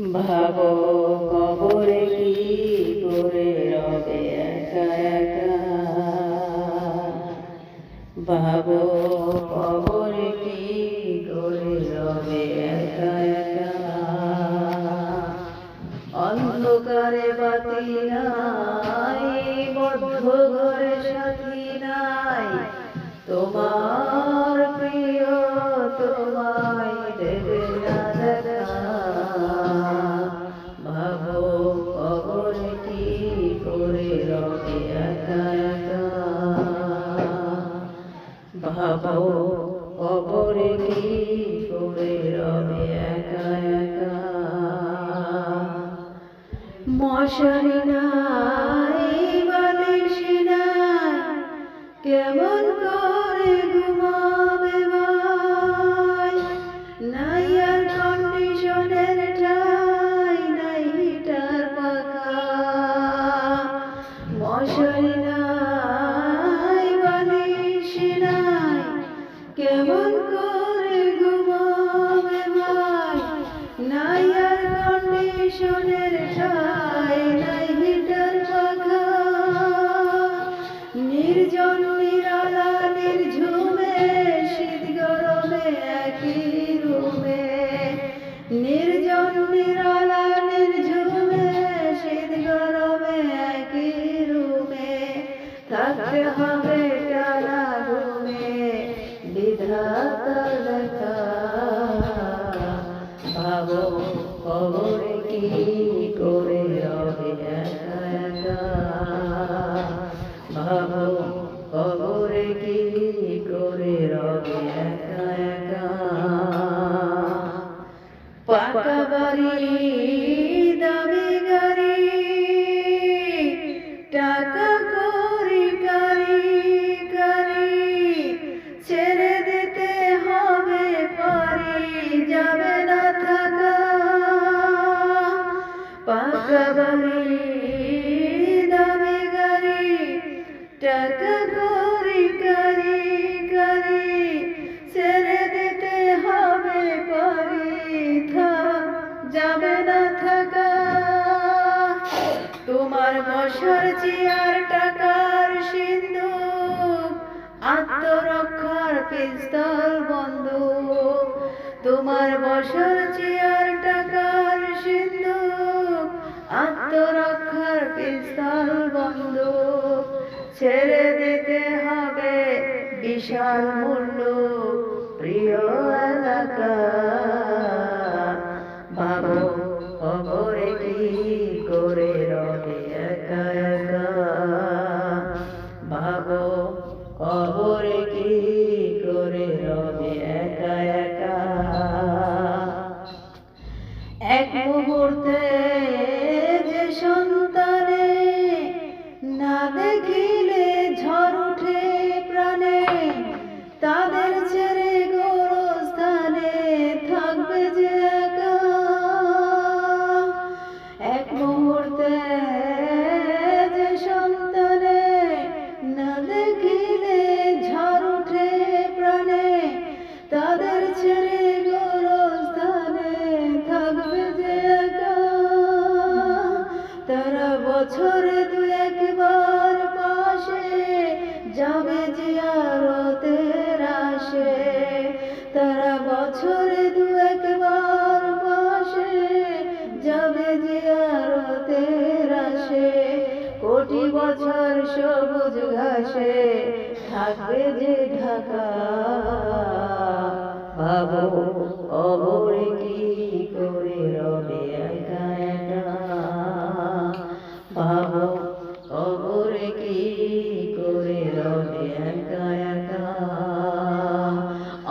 ভাবো, কবরে কি করে রবে একা একা? ভাবো, কবরে কি করে রবে একা একা? অন্ধকারে বাতি নাই, বদ্ধ ঘরে ভাবো অপরে কি করে রবে একা একা? মশারি নাই করে ভাবো কবরে কি করে রবে একা একা? পাকা বাড়ি টাকা করি দিতে হবে যাবে না থাকা। তোমার চেয়ার টাকার সিন্ধু, আত্মরক্ষার পিস্তল বন্ধু। তোমার চেয়ার টাকার সিন্ধু, আত্মরক্ষার পিস্তল ছেড়ে দিতে হবে বিশাল মূল্য প্রিয় এলাকা। সবুজ ঘাসে থাকবে যে ঢাকা। ভাবো অবরে কি করে রবে একা একা? ভাবো অবরে কি করে রবে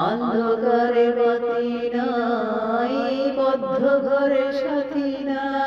অন্ধকারে বাতি নাই, বদ্ধ ঘরে সাথী নাই।